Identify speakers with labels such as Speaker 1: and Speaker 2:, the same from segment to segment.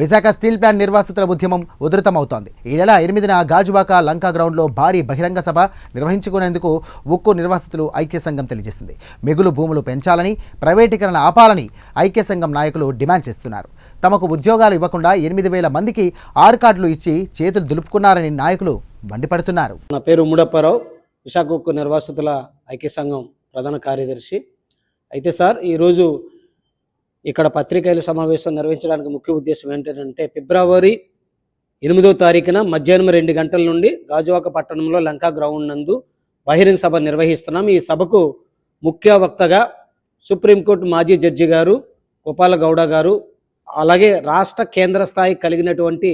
Speaker 1: Visakha steel plant నిర్వాసితుల ఉద్యమం ఉధృతమవుతోంది. ఈ నెల ఎనిమిదిన గాజువాక లంకా గ్రౌండ్లో భారీ బహిరంగ సభ నిర్వహించుకునేందుకు ఉక్కు నిర్వాసితులు ఐక్య సంఘం తెలియజేసింది. మిగులు భూములు పెంచాలని ప్రైవేటీకరణ ఆపాలని ఐక్య సంఘం నాయకులు డిమాండ్ చేస్తున్నారు. తమకు ఉద్యోగాలు ఇవ్వకుండా ఎనిమిది వేల మందికి ఆరు కార్డులు ఇచ్చి చేతులు దులుపుకున్నారని నాయకులు మండిపడుతున్నారు.
Speaker 2: నా పేరు ముడప్పారావు. విశాఖ ఉక్కు నిర్వాసితుల ఐక్య సంఘం ప్రధాన కార్యదర్శి. అయితే సార్ ఈరోజు ఇక్కడ పత్రికల సమావేశం నిర్వహించడానికి ముఖ్య ఉద్దేశం ఏంటంటే ఫిబ్రవరి ఎనిమిదో తారీఖున మధ్యాహ్నం రెండు గంటల నుండి గాజువాక పట్టణంలో లంకా గ్రౌండ్ నందు బహిరంగ సభ నిర్వహిస్తున్నాం. ఈ సభకు ముఖ్య వక్తగా సుప్రీంకోర్టు మాజీ జడ్జి గారు గోపాల గౌడ గారు అలాగే రాష్ట్ర కేంద్ర స్థాయి కలిగినటువంటి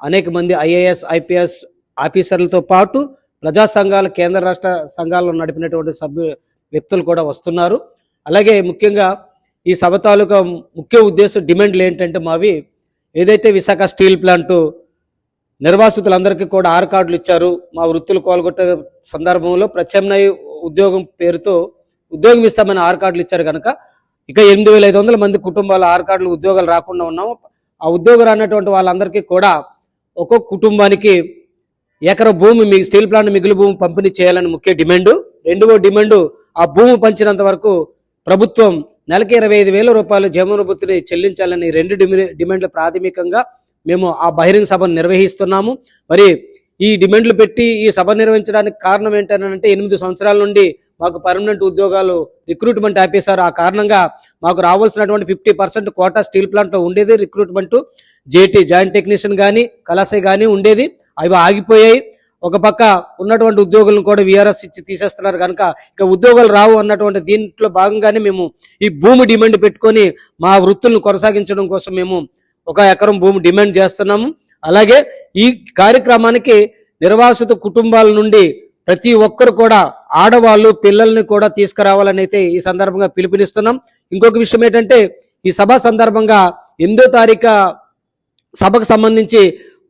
Speaker 2: అనేక మంది ఐఏఎస్ ఐపీఎస్ ఆఫీసర్లతో పాటు ప్రజా సంఘాల కేంద్ర రాష్ట్ర సంఘాలను నడిపినటువంటి సభ్యు వ్యక్తులు కూడా వస్తున్నారు. అలాగే ముఖ్యంగా ఈ సభ తాలూకా ముఖ్య ఉద్దేశం డిమాండ్లు ఏంటంటే మావి ఏదైతే విశాఖ స్టీల్ ప్లాంటు నిర్వాసితులందరికీ కూడా ఆరు కార్డులు ఇచ్చారు మా వృత్తులు కోలుగొట్టే సందర్భంలో ప్రత్యామ్నాయ ఉద్యోగం పేరుతో ఉద్యోగం ఇస్తామని ఆరు కార్డులు ఇచ్చారు కనుక ఇక ఎనిమిది వేల ఐదు వందల మంది కుటుంబాల ఆరు కార్డులు ఉద్యోగాలు రాకుండా ఉన్నాము ఆ ఉద్యోగం రానటువంటి వాళ్ళందరికీ కూడా ఒక్కొక్క కుటుంబానికి ఎకర భూమి మీ స్టీల్ ప్లాంట్ మిగులు భూమి పంపిణీ చేయాలని ముఖ్య డిమాండు. రెండవ డిమాండు ఆ భూమి పంచినంత వరకు ప్రభుత్వం నెలకి ఇరవై ఐదు వేల రూపాయలు జీవనభృతిని చెల్లించాలని రెండు డిమి- డిమాండ్లు ప్రాథమికంగా మేము ఆ బహిరంగ సభను నిర్వహిస్తున్నాము. మరి ఈ డిమాండ్లు పెట్టి ఈ సభ నిర్వహించడానికి కారణం ఏంటంటే ఎనిమిది సంవత్సరాల నుండి మాకు పర్మనెంట్ ఉద్యోగాలు రిక్రూట్మెంట్ ఆపేశారు. ఆ కారణంగా మాకు రావాల్సినటువంటి ఫిఫ్టీ పర్సెంట్ కోటా స్టీల్ ప్లాంట్లో ఉండేది. రిక్రూట్మెంట్ జేటీ జాయింట్ టెక్నీషియన్ కానీ కలాసే కానీ ఉండేది. అవి ఆగిపోయాయి. ఒక పక్క ఉన్నటువంటి ఉద్యోగులను కూడా విఆర్ఎస్ ఇచ్చి తీసేస్తున్నారు కనుక ఇక ఉద్యోగాలు రావు అన్నటువంటి దీంట్లో భాగంగానే మేము ఈ భూమి డిమాండ్ పెట్టుకొని మా వృత్తులను కొనసాగించడం కోసం మేము ఒక ఎకరం భూమి డిమాండ్ చేస్తున్నాము. అలాగే ఈ కార్యక్రమానికి నిర్వాసిత కుటుంబాల నుండి ప్రతి ఒక్కరు కూడా ఆడవాళ్ళు పిల్లల్ని కూడా తీసుకురావాలని అయితే ఈ సందర్భంగా పిలుపునిస్తున్నాం. ఇంకొక విషయం ఏంటంటే ఈ సభ సందర్భంగా ఎనిమిదో తారీఖు సభకు సంబంధించి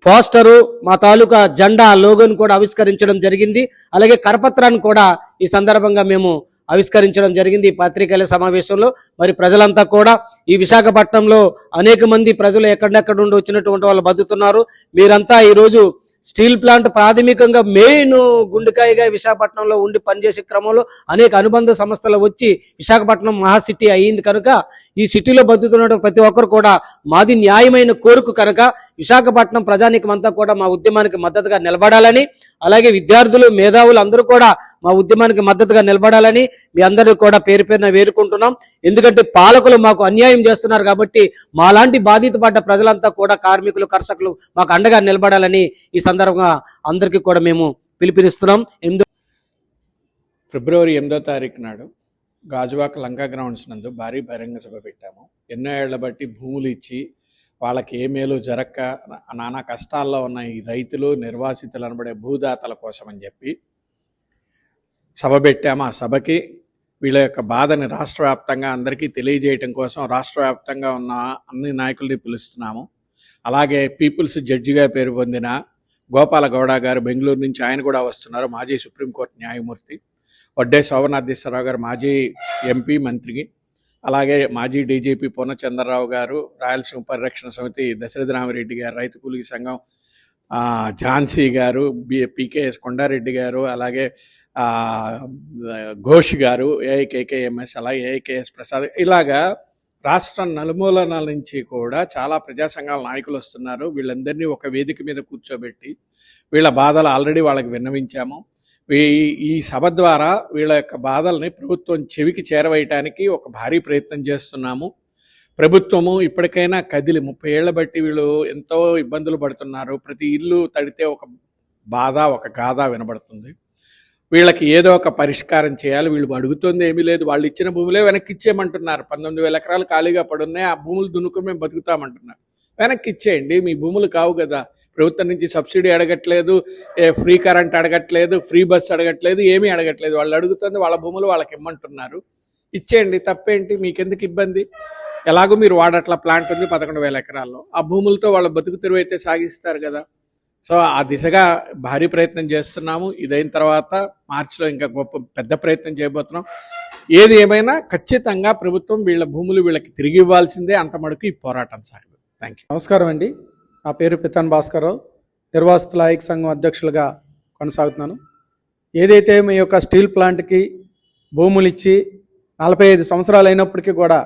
Speaker 2: పోస్టరు మా తాలూకా జెండా లోగోను కూడా ఆవిష్కరించడం జరిగింది. అలాగే కరపత్రాన్ని కూడా ఈ సందర్భంగా మేము ఆవిష్కరించడం జరిగింది ఈ పత్రికల సమావేశంలో. మరి ప్రజలంతా కూడా ఈ విశాఖపట్నంలో అనేక మంది ప్రజలు ఎక్కడెక్కడ నుండి వచ్చినటువంటి వాళ్ళు బతుకుతున్నారు. మీరంతా ఈరోజు స్టీల్ ప్లాంట్ ప్రాథమికంగా మెయిన్ గుండెకాయగా విశాఖపట్నంలో ఉండి పనిచేసే క్రమంలో అనేక అనుబంధ సంస్థలు వచ్చి విశాఖపట్నం మహా సిటీ అయ్యింది కనుక ఈ సిటీలో బతుకుతున్న ప్రతి ఒక్కరు కూడా మాది న్యాయమైన కోరిక కనుక విశాఖపట్నం ప్రజానీకమంతా అంతా కూడా మా ఉద్యమానికి మద్దతుగా నిలబడాలని అలాగే విద్యార్థులు మేధావులు అందరూ కూడా మా ఉద్యమానికి మద్దతుగా నిలబడాలని మీ అందరూ కూడా పేరు పేరున వేరుకుంటున్నాం ఎందుకంటే పాలకులు మాకు అన్యాయం చేస్తున్నారు కాబట్టి మాలాంటి బాధిత పడ్డ ప్రజలంతా కూడా కార్మికులు కర్షకులు మాకు అండగా నిలబడాలని ఈ సందర్భంగా అందరికీ కూడా మేము పిలుపునిస్తున్నాం. ఎనిమిదో
Speaker 3: ఫిబ్రవరి ఎనిమిదో తారీఖు నాడు గాజువాక లంకా గ్రౌండ్స్ నందు భారీ బహిరంగ సభ పెట్టాము. ఎన్నో ఏళ్ళ బట్టి భూములు ఇచ్చి వాళ్ళకి ఏ మేలు జరక్క నానా కష్టాల్లో ఉన్న ఈ రైతులు నిర్వాసితులు అనబడే భూదాతల కోసం అని చెప్పి సభ పెట్టాము ఆ సభకి. వీళ్ళ యొక్క బాధని రాష్ట్ర వ్యాప్తంగా అందరికీ తెలియజేయటం కోసం రాష్ట్ర వ్యాప్తంగా ఉన్న అన్ని నాయకుల్ని పిలుస్తున్నాము. అలాగే పీపుల్స్ జడ్జిగా పేరు పొందిన గోపాల గౌడ గారు బెంగళూరు నుంచి ఆయన కూడా వస్తున్నారు మాజీ సుప్రీంకోర్టు న్యాయమూర్తి. వడ్డే శోభనాథేశ్వరరావు గారు మాజీ ఎంపీ మంత్రి. అలాగే మాజీ డీజీపీ పూర్ణచంద్రరావు గారు రాయలసీమ పరిరక్షణ సమితి దశరథరామరెడ్డి గారు రైతు కూలికి సంఘం ఝాన్సీ గారు బి పీకేఎస్ కొండారెడ్డి గారు అలాగే ఘోష్ గారు ఏఐకేకేఎంఎస్ అలాగే ఏఐకేఎస్ ప్రసాద్ ఇలాగా రాష్ట్రం నలుమూలన నుంచి కూడా చాలా ప్రజా సంఘాల నాయకులు వస్తున్నారు. వీళ్ళందరినీ ఒక వేదిక మీద కూర్చోబెట్టి వీళ్ళ బాధలు ఆల్రెడీ వాళ్ళకి విన్నవించాము. ఈ ఈ సభ ద్వారా వీళ్ళ యొక్క బాధల్ని ప్రభుత్వం చెవికి చేరవేయటానికి ఒక భారీ ప్రయత్నం చేస్తున్నాము. ప్రభుత్వము ఇప్పటికైనా కదిలి ముప్పై ఏళ్ళ బట్టి వీళ్ళు ఎంతో ఇబ్బందులు పడుతున్నారు. ప్రతి ఇల్లు తడితే ఒక బాధ ఒక గాథ వినబడుతుంది. వీళ్ళకి ఏదో ఒక పరిష్కారం చేయాలి. వీళ్ళు అడుగుతుంది ఏమీ లేదు. వాళ్ళు ఇచ్చిన భూములే వెనక్కి ఇచ్చేయమంటున్నారు పంతొమ్మిది వేల ఎకరాలు ఖాళీగా పడున్నాయి. ఆ భూములు దున్నుకుని మేము బతుకుతామంటున్నారు. వెనక్కి ఇచ్చేయండి మీ భూములు కావు కదా. ప్రభుత్వం నుంచి సబ్సిడీ అడగట్లేదు ఫ్రీ కరెంట్ అడగట్లేదు ఫ్రీ బస్ అడగట్లేదు ఏమీ అడగట్లేదు. వాళ్ళు అడుగుతుంది వాళ్ళ భూములు వాళ్ళకి ఇమ్మంటున్నారు. ఇచ్చేయండి తప్పేంటి? మీకెందుకు ఇబ్బంది? ఎలాగో మీరు వాడట్ల ప్లాంట్ ఉంది పదకొండు వేల ఎకరాల్లో. ఆ భూములతో వాళ్ళ బతుకు తెరువు అయితే సాగిస్తారు కదా. సో ఆ దిశగా భారీ ప్రయత్నం చేస్తున్నాము. ఇదైన తర్వాత మార్చిలో ఇంకా గొప్ప పెద్ద ప్రయత్నం చేయబోతున్నాం. ఏది ఏమైనా ఖచ్చితంగా ప్రభుత్వం వీళ్ళ భూములు వీళ్ళకి తిరిగి ఇవ్వాల్సిందే. అంత మటుకు ఈ పోరాటం సాగదు. థ్యాంక్ యూ
Speaker 4: నమస్కారం అండి. నా పేరు పితాన్ భాస్కరరావు. నిర్వాసితుల ఐక్య సంఘం అధ్యక్షులుగా కొనసాగుతున్నాను. ఏదైతే మీ యొక్క స్టీల్ ప్లాంట్కి భూములు ఇచ్చి నలభై ఐదు సంవత్సరాలు అయినప్పటికీ కూడా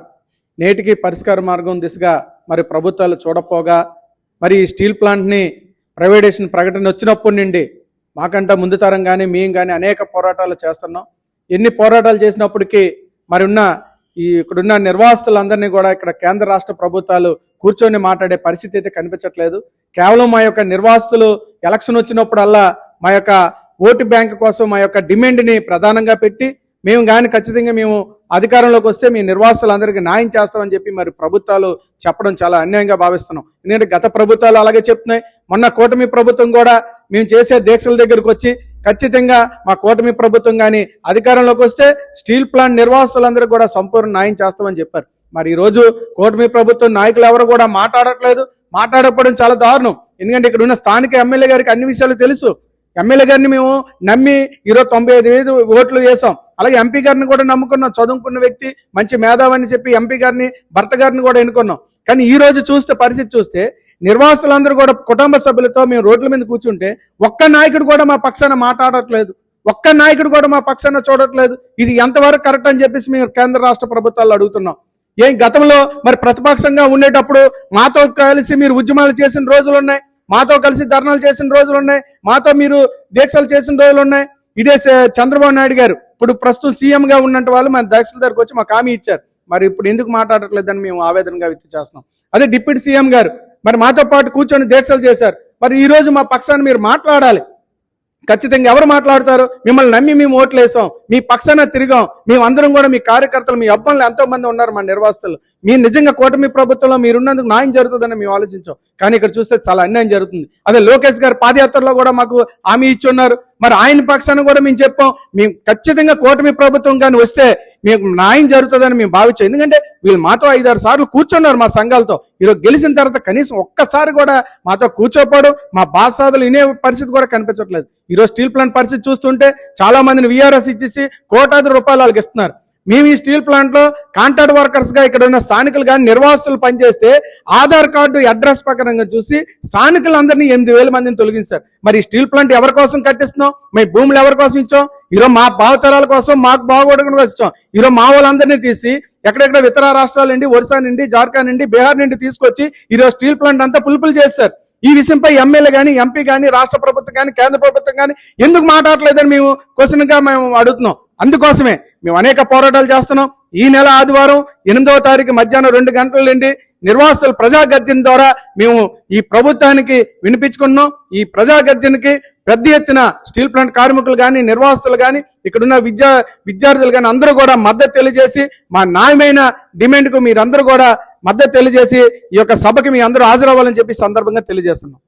Speaker 4: నేటికి పరిష్కార మార్గం దిశగా మరి ప్రభుత్వాలు చూడపోగా మరి ఈ స్టీల్ ప్లాంట్ని ప్రైవేటేషన్ ప్రకటన వచ్చినప్పటి నుండి మాకంట ముందు తరం కానీ మేము కానీ అనేక పోరాటాలు చేస్తున్నాం. ఎన్ని పోరాటాలు చేసినప్పటికీ మరి ఉన్న ఈ ఇక్కడున్న నిర్వాసితులందరినీ కూడా ఇక్కడ కేంద్ర రాష్ట్ర ప్రభుత్వాలు కూర్చొని మాట్లాడే పరిస్థితి అయితే కనిపించట్లేదు. కేవలం మా యొక్క నిర్వాసితులు ఎలక్షన్ వచ్చినప్పుడల్లా మా యొక్క ఓటు బ్యాంక్ కోసం మా యొక్క డిమాండ్ని ప్రధానంగా పెట్టి మేము కానీ ఖచ్చితంగా మేము అధికారంలోకి వస్తే మీ నిర్వాసితులందరికీ న్యాయం చేస్తామని చెప్పి మరి ప్రభుత్వాలు చెప్పడం చాలా అన్యాయంగా భావిస్తున్నాం. ఎందుకంటే గత ప్రభుత్వాలు అలాగే చెప్తున్నాయి. మొన్న కూటమి ప్రభుత్వం కూడా మేము చేసే దీక్షల దగ్గరకు వచ్చి ఖచ్చితంగా మా కూటమి ప్రభుత్వం కానీ అధికారంలోకి వస్తే స్టీల్ ప్లాంట్ నిర్వాసితులందరికీ కూడా సంపూర్ణ న్యాయం చేస్తామని చెప్పారు. మరి ఈరోజు రోజు కూటమి ప్రభుత్వం నాయకులు ఎవరు కూడా మాట్లాడట్లేదు. మాట్లాడకపోవడం చాలా దారుణం. ఎందుకంటే ఇక్కడ ఉన్న స్థానిక ఎమ్మెల్యే గారికి అన్ని విషయాలు తెలుసు. ఎమ్మెల్యే గారిని మేము నమ్మి ఈరోజు తొంభై ఐదు వేలు ఓట్లు వేసాం అలాగే ఎంపీ గారిని కూడా నమ్ముకున్నాం. చదువుకున్న వ్యక్తి మంచి మేధావని చెప్పి ఎంపీ గారిని భర్త గారిని కూడా ఎన్నుకున్నాం. కానీ ఈ రోజు చూస్తే పరిస్థితి చూస్తే నిర్వాసులందరూ కూడా కుటుంబ సభ్యులతో మేము రోడ్ల మీద కూర్చుంటే ఒక్క నాయకుడు కూడా మా పక్షాన మాట్లాడట్లేదు. ఒక్క నాయకుడు కూడా మా పక్షాన చూడట్లేదు. ఇది ఎంతవరకు కరెక్ట్ అని చెప్పేసి మేము కేంద్ర రాష్ట్ర ప్రభుత్వాలు అడుగుతున్నాం. ఏం గతంలో మరి ప్రతిపక్షంగా ఉండేటప్పుడు మాతో కలిసి మీరు ఉద్యమాలు చేసిన రోజులు ఉన్నాయి? మాతో కలిసి ధర్నాలు చేసిన రోజులు ఉన్నాయి? మాతో మీరు దీక్షలు చేసిన రోజులు ఉన్నాయి? ఇదే చంద్రబాబు నాయుడు గారు ఇప్పుడు ప్రస్తుతం సీఎంగా ఉన్నట్టు వాళ్ళు మన దీక్షల దగ్గరకు వచ్చి మాకు హామీ ఇచ్చారు. మరి ఇప్పుడు ఎందుకు మాట్లాడట్లేదని మేము ఆవేదనగా వ్యక్తం చేస్తున్నాం. అదే డిప్యూటీ సీఎం గారు మరి మాతో పాటు కూర్చొని దీక్షలు చేశారు. మరి ఈరోజు మా పక్షాన్ని మీరు మాట్లాడాలి. ఖచ్చితంగా ఎవరు మాట్లాడతారు? మిమ్మల్ని నమ్మి మేము ఓట్లు వేసాం. మీ పక్షాన తిరిగాం. మేమందరం కూడా మీ కార్యకర్తలు మీ అబ్బాయిలు ఎంతో మంది ఉన్నారు మా నిర్వాసితులు. మీ నిజంగా కూటమి ప్రభుత్వంలో మీరున్నందుకు న్యాయం జరుగుతుందని మేము ఆలోచించాం. కానీ ఇక్కడ చూస్తే చాలా అన్యాయం జరుగుతుంది. అదే లోకేష్ గారు పాదయాత్రలో కూడా మాకు హామీ ఇచ్చి ఉన్నారు. మరి ఆయన పక్షాన కూడా మేము చెప్పాం. మేము ఖచ్చితంగా కూటమి ప్రభుత్వం కానీ వస్తే మీకు న్యాయం జరుగుతుందని మేము భావించాం. ఎందుకంటే వీళ్ళు మాతో ఐదారు సార్లు కూర్చున్నారు మా సంఘాలతో. ఈరోజు గెలిచిన తర్వాత కనీసం ఒక్కసారి కూడా మాతో కూర్చోపోవడం మా బాసాదులు వినే పరిస్థితి కూడా కనిపించట్లేదు. ఈరోజు స్టీల్ ప్లాంట్ పరిస్థితి చూస్తుంటే చాలా మందిని విఆర్ఎస్ ఇచ్చేసి కోటాది రూపాయలు వాళ్ళకి ఇస్తున్నారు. మేము ఈ స్టీల్ ప్లాంట్లో కాంట్రాక్ట్ వర్కర్స్గా ఇక్కడ ఉన్న స్థానికులు కానీ నిర్వాసితులు పనిచేస్తే ఆధార్ కార్డు అడ్రస్ ప్రకారంగా చూసి స్థానికులందరినీ ఎనిమిది వేల మందిని తొలగించారు. మరి స్టీల్ ప్లాంట్ ఎవరి కోసం కట్టిస్తున్నాం? మీ భూములు ఎవరి కోసం ఇచ్చాం? ఈరోజు మా భావతరాల కోసం మాకు బాగోడడం వచ్చాం ఈరోజు మా వాళ్ళందరినీ తీసి ఎక్కడెక్కడ ఇతర రాష్ట్రాల నుండి ఒరిస్సా నుండి జార్ఖండ్ నుండి బీహార్ నుండి తీసుకొచ్చి ఈరోజు స్టీల్ ప్లాంట్ అంతా పులుపులు చేస్తారు ఈ విషయంపై ఎమ్మెల్యే కానీ ఎంపీ కానీ రాష్ట్ర ప్రభుత్వం కానీ కేంద్ర ప్రభుత్వం కానీ ఎందుకు మాట్లాడలేదని మేము క్వశ్చన్గా మేము అడుగుతున్నాం. అందుకోసమే మేము అనేక పోరాటాలు చేస్తున్నాం. ఈ నెల ఆదివారం ఎనిమిదవ తారీఖు మధ్యాహ్నం రెండు గంటల నుండి నిర్వాసుల ప్రజా గర్జన ద్వారా మేము ఈ ప్రభుత్వానికి వినిపించుకున్నాం. ఈ ప్రజా గర్జనకి పెద్ద ఎత్తున స్టీల్ ప్లాంట్ కార్మికులు కానీ నిర్వాసితులు కానీ ఇక్కడున్న విద్యా విద్యార్థులు కానీ అందరూ కూడా మద్దతు తెలియజేసి మా న్యాయమైన డిమాండ్కు మీరందరూ కూడా మద్దతు తెలియజేసి ఈ యొక్క సభకి మీ అందరూ హాజరవ్వాలని చెప్పి సందర్భంగా తెలియజేస్తున్నాం.